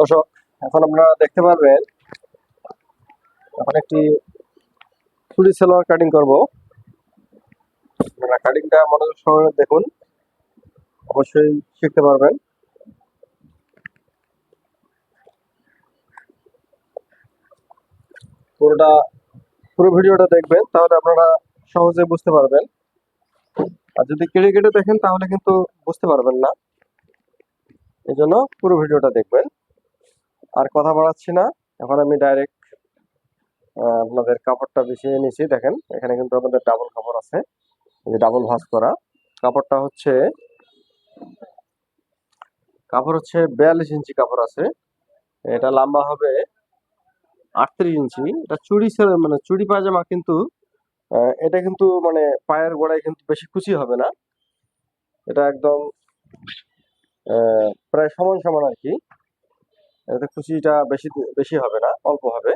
দর্শক, এখন আপনারা দেখতে পারবেন, এখন একটি চুরি সালোয়ার কাটিং করব। আপনারা কাটিংটা মনোযোগ সহকারে দেখুন, অবশ্যই শিখতে পারবেন। পুরোটা, পুরো ভিডিওটা দেখবেন, তাহলে আপনারা সহজে বুঝতে পারবেন। আর যদি কেটে কেটে দেখেন, তাহলে কিন্তু বুঝতে পারবেন না। এই জন্য পুরো ভিডিওটা দেখবেন। আর কথা বাড়াচ্ছি না। এখন আমি ডাইরেক্ট আপনাদের কাপড়টা বিছিয়ে নিয়েছি দেখেন, এখানে কিন্তু আমাদের ডাবল কাপড় আছে। ডাবল ভাঁজ করা। কাপড়টা হচ্ছে, কাপড় হচ্ছে বিয়াল্লিশ ইঞ্চি কাপড় আছে। এটা লম্বা হবে আটত্রিশ ইঞ্চি। এটা চুড়ি মানে চুড়ি পায়জামা কিন্তু এটা কিন্তু মানে পায়ের গোড়ায় কিন্তু বেশি কুচি হবে না। এটা একদম প্রায় সমান সমান আর কি। এতে কুচিটা বেশি বেশি হবে না, অল্প হবে।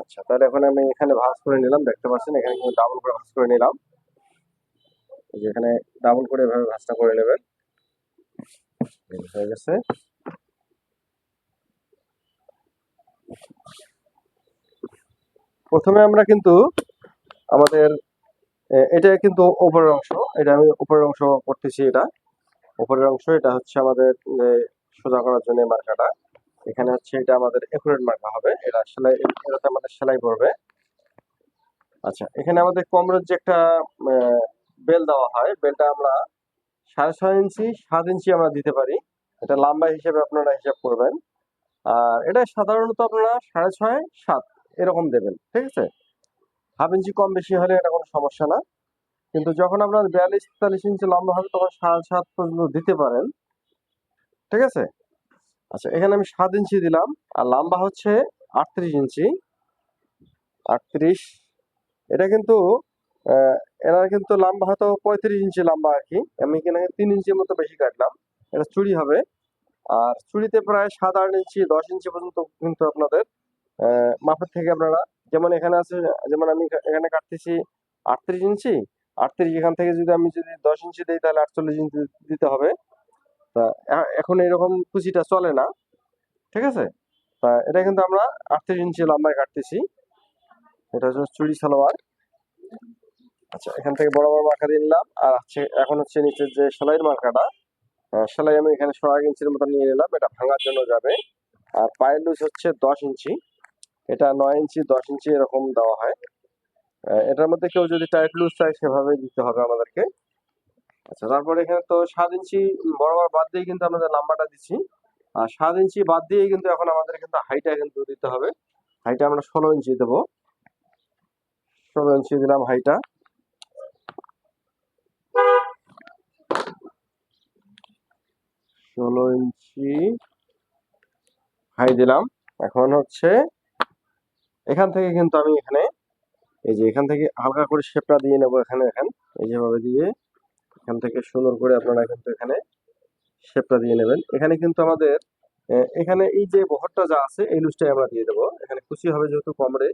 আচ্ছা তাহলে এখন আমি এখানে ভাঁজ করে নিলাম, দেখতে পাচ্ছেন, এখানে কিন্তু ডাবল করে ভাঁজ করে নিলাম। এই যে এখানে ডাবল করে এভাবে ভাঁজটা করে নেবেন। হয়ে গেছে। প্রথমে আমরা কিন্তু আমাদের এটা কিন্তু উপরের অংশ, এটা আমি উপরের অংশ করতেছি এটা। উপরের অংশ, এটা হচ্ছে আমাদের সোজা করার জন্য মার্কাটা। এখানে হচ্ছে এটা আমাদের একুরেট মার্কা হবে। এটা সেলাই, এটাতে আমাদের সেলাই করবে আচ্ছা এখানে আমাদের কোমরের যে একটা বেল দেওয়া হয়, বেলটা আমরা সাড়ে ছয় ইঞ্চি, সাত ইঞ্চি আমরা দিতে পারি। এটা লম্বা হিসেবে আপনারা হিসাব করবেন। আর এটা সাধারণত আপনারা সাড়ে ছয়, সাত এরকম দেবেন, ঠিক আছে? হাফ ইঞ্চি কম বেশি হলে এটা কোনো সমস্যা না। কিন্তু যখন আপনার বিয়াল্লিশ, তেতাল্লিশ ইঞ্চি লম্বা হবে, তখন সাড়ে সাত পর্যন্ত দিতে পারেন। ঠিক আছে? আচ্ছা এখানে আমি সাত ইঞ্চি দিলাম, আর লম্বা হচ্ছে আটত্রিশ ইঞ্চি। আটত্রিশ, এটা কিন্তু এরা কিন্তু লম্বা হয়তো পঁয়ত্রিশ ইঞ্চি লম্বা আর কি। আমি এখানে তিন ইঞ্চির মতো বেশি কাটলাম। এটা চুড়ি হবে। আর চুড়িতে প্রায় সাত, আট ইঞ্চি, দশ ইঞ্চি পর্যন্ত কিন্তু আপনাদের মাপের থেকে আপনারা, যেমন এখানে আছে, যেমন আমি এখানে কাটতেছি আটত্রিশ ইঞ্চি আটত্রিশ এখান থেকে যদি আমি যদি দশ ইঞ্চি দিই তাহলে আটচল্লিশ ইঞ্চি দিতে হবে। তা এখন এরকম কুচিটা চলে না, ঠিক আছে? তা এটা কিন্তু আমরা আটত্রিশ ইঞ্চি লম্বায় কাটতেছি। এটা হচ্ছে চুড়ি সালোয়ার। আচ্ছা এখান থেকে বড় বড় মার্কা দিয়ে নিলাম। আর হচ্ছে, এখন হচ্ছে নিচের যে সেলাইয়ের মার্কাটা সেলাই আমি এখানে ছয় ইঞ্চির মতো নিয়ে নিলাম। এটা ভাঙার জন্য যাবে। আর পায়ের লুজ হচ্ছে দশ ইঞ্চি। এটা নয় ইঞ্চি, দশ ইঞ্চি এরকম দেওয়া হয়। এটার মধ্যে কেউ যদি টাইট লুজ চায়, সেভাবে দিতে হবে আমাদেরকে। আচ্ছা তারপরে এখানে তো সাত ইঞ্চি বরাবর বাদ দিয়ে কিন্তু আমাদের নাম্বারটা দিচ্ছি, আর সাত ইঞ্চি বাদ দিয়ে কিন্তু এখন আমাদের কিন্তু হাইটা কিন্তু দিতে হবে। হাইটা আমরা ষোলো ইঞ্চি দেবো। ষোলো ইঞ্চি দিলাম হাইটা ষোলো ইঞ্চি হাই দিলাম। এখন হচ্ছে এখান থেকে কিন্তু আমি এখানে এই যে এখান থেকে হালকা করে শেপটা দিয়ে নেব এখানে, এখন। এই যেভাবে দিয়ে এখান থেকে সুন্দর করে আপনারা কিন্তু এখানে শেপটা দিয়ে নেবেন। এখানে কিন্তু আমাদের এখানে এই যে বহরটা যা আছে, এই লুজটাই আমরা দিয়ে দেবো। এখানে কুচি হবে যেহেতু কমরে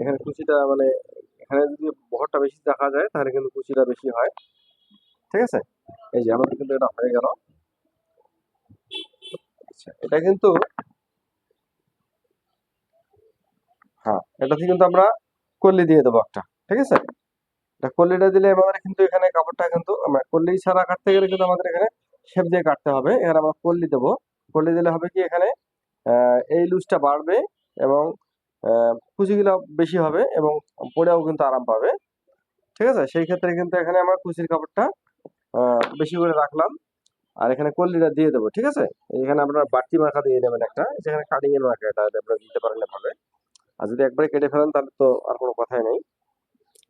এখানে কুচিটা মানে এখানে যদি বহরটা বেশি দেখা যায়, তাহলে কিন্তু কুচিটা বেশি হয়। ঠিক আছে? এই যে আমাদের কিন্তু এটা হয়ে গেল। আচ্ছা এটা কিন্তু হ্যাঁ এটাতে কিন্তু আমরা কল্লি দিয়ে দেবো একটা, ঠিক আছে? এটা কল্লিটা দিলে আমাদের কিন্তু এখানে কাপড়টা কিন্তু আমরা কল্লি ছাড়া কাটতে গেলে কিন্তু আমাদের এখানে শেপ দিয়ে কাটতে হবে। এখানে আমরা কল্লি দেবো। কল্লি দিলে হবে কি এখানে এই লুজটা বাড়বে এবং কুচিগুলো বেশি হবে এবং পরেও কিন্তু আরাম পাবে। ঠিক আছে? সেই ক্ষেত্রে কিন্তু এখানে আমরা কুচির কাপড়টা বেশি করে রাখলাম। আর এখানে কল্লিটা দিয়ে দেবো, ঠিক আছে? এখানে আপনার বাড়তি মার্কা দিয়ে নেবেন একটা। যেখানে কাটিং এর মার্কা এটা আপনারা দিতে পারেন এভাবে। আর যদি একবারে কেটে ফেলেন তাহলে তো আর কোনো কথাই নেই।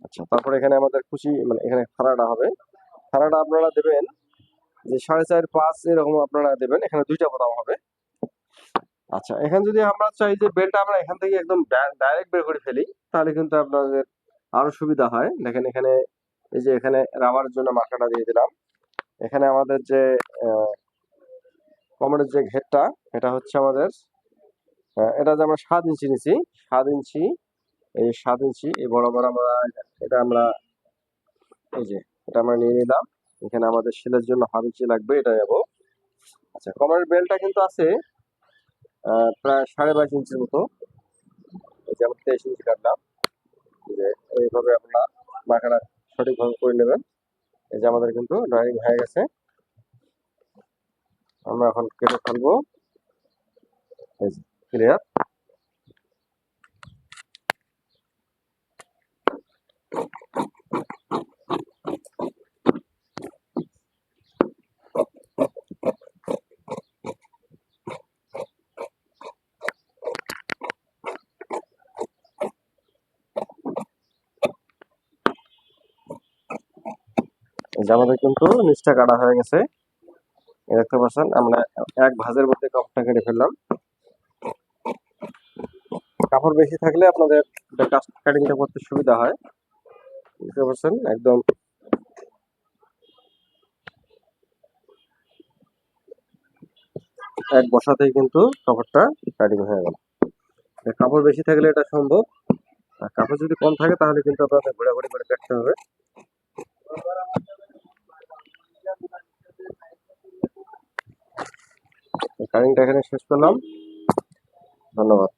আচ্ছা। তারপরে এখানে আমাদের খুশি মানে এখানে ফাড়াটা হবে। ফাড়াটা আপনারা দেবেন যে সাড়ে চার পাঁচ এরকম আপনারা দেবেন। এখানে দুইটা বোতাম হবে। আচ্ছা। এখানে যদি আমরা চাই যে বেলটা আমরা এখান থেকে একদম ডাইরেক্ট বের করে ফেলি তাহলে কিন্তু আপনাদের আরও সুবিধা হয়। দেখেন এখানে এই যে এখানে রাবারের জন্য মার্কাটা দিয়ে দিলাম। এখানে আমাদের যে কমরের যে ঘেরটা এটা হচ্ছে আমাদের এটা যে আমরা সাত ইঞ্চি নিছি, সাত ইঞ্চি, এই সাত ইঞ্চি, এই বরাবর আমরা এটা আমরা, এই যে, এটা আমরা নিয়ে নিলাম। এখানে আমাদের সেলের জন্য হাফ ইঞ্চি লাগবে, এটা নেব। আচ্ছা কমারের বেলটা কিন্তু আছে প্রায় সাড়ে বাইশ ইঞ্চির মতো। এই যে আমরা তেইশ ইঞ্চি কাটলাম। যে, এইভাবে আপনারা মাখাটা সঠিকভাবে করে নেবেন। এই যে আমাদের কিন্তু ড্রয়িং হয়ে গেছে। আমরা এখন কেটে ফেলব। এই যে ক্লিয়ার আমাদের কিন্তু নিচটা কাটা হয়ে গেছে। দেখতে পাচ্ছেন, আমরা এক ভাজের মধ্যে কাপড়টা কেটে ফেললাম। কাপড় বেশি থাকলে আপনাদের কাটিংটা করতে সুবিধা হয়। বুঝতে পারছেন? একদম। এক বসাতেই কিন্তু কাপড়টা কাটিং হয়ে গেল। কাপড় বেশি থাকলে এটা সম্ভব। আর কাপড় যদি কম থাকে তাহলে কিন্তু আপনাদের ঘোরাঘুরি করে কাটতে হবে। কাটিংটা এখানে শেষ করলাম। ধন্যবাদ।